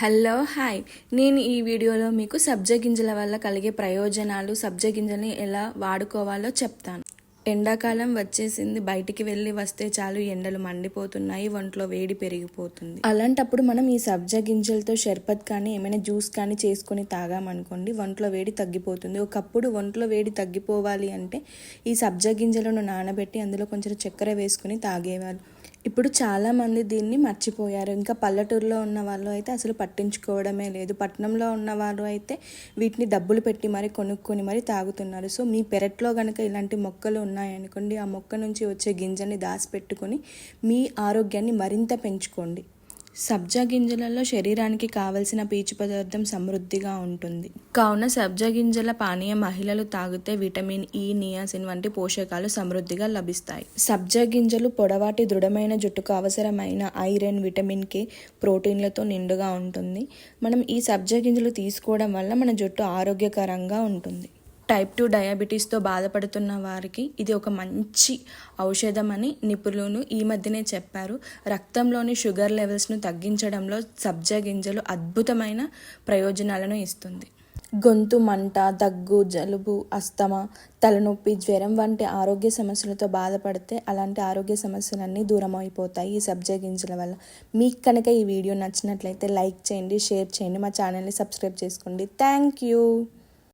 Hello hi. నేను ఈ వీడియోలో మీకు సబ్జ గింజల వల్ల కలిగే ప్రయోజనాలు సబ్జ గింజల్ని ఎలా వాడుకోవాలో చెప్తాను. ఎండాకాలం వచ్చేసింది బయటికి వెళ్ళి వస్తే చాలు ఎండలు మండిపోతున్నాయి ఒంట్లో వేడి పెరిగిపోతుంది. అలాంటప్పుడు మనం ఈ సబ్జ గింజలతో షర్బత్ కానీ ఏమైనా జ్యూస్ కానీ చేసుకొని తాగామనుకోండి ఒంట్లో వేడి తగ్గిపోతుంది. ఒకప్పుడు ఒంట్లో వేడి తగ్గిపోవాలి అంటే ఈ సబ్జ గింజలను నానబెట్టి అందులో కొంచెం చక్కెర వేసుకుని తాగేవాళ్ళు. ఇప్పుడు చాలామంది దీన్ని మర్చిపోయారు. ఇంకా పల్లెటూరులో ఉన్న వాళ్ళు అయితే అసలు పట్టించుకోవడమే లేదు. పట్టణంలో ఉన్న వాళ్ళు అయితే వీటిని డబ్బులు పెట్టి మరి కొనుక్కొని మరి తాగుతున్నారు. సో మీ పెరట్లో కనుక ఇలాంటి మొక్కలు ఉన్నాయనుకోండి ఆ మొక్క నుంచి వచ్చే గింజని దాచిపెట్టుకొని మీ ఆరోగ్యాన్ని మరింత పెంచుకోండి. సబ్జా గింజలలో శరీరానికి కావలసిన పీచు పదార్థం సమృద్ధిగా ఉంటుంది. కావున సబ్జా గింజల పానీయ మహిళలు తాగితే విటమిన్ ఈ నియాసిన్ వంటి పోషకాలు సమృద్ధిగా లభిస్తాయి. సబ్జా గింజలు పొడవాటి దృఢమైన జుట్టుకు అవసరమైన ఐరన్ విటమిన్ కే ప్రోటీన్లతో నిండుగా ఉంటుంది. మనం ఈ సబ్జా గింజలు తీసుకోవడం వల్ల మన జుట్టు ఆరోగ్యకరంగా ఉంటుంది. టైప్ టూ డయాబెటీస్తో బాధపడుతున్న వారికి ఇది ఒక మంచి ఔషధం అని నిపుణులు ఈ మధ్యనే చెప్పారు. రక్తంలోని షుగర్ లెవెల్స్ను తగ్గించడంలో సబ్జా గింజలు అద్భుతమైన ప్రయోజనాలను ఇస్తుంది. గొంతు మంట దగ్గు జలుబు అస్తమా తలనొప్పి జ్వరం వంటి ఆరోగ్య సమస్యలతో బాధపడితే అలాంటి ఆరోగ్య సమస్యలన్నీ దూరం అయిపోతాయి ఈ సబ్జా గింజల వల్ల. మీకు కనుక ఈ వీడియో నచ్చినట్లయితే లైక్ చేయండి షేర్ చేయండి మా ఛానల్ని సబ్స్క్రైబ్ చేసుకోండి. Thank you.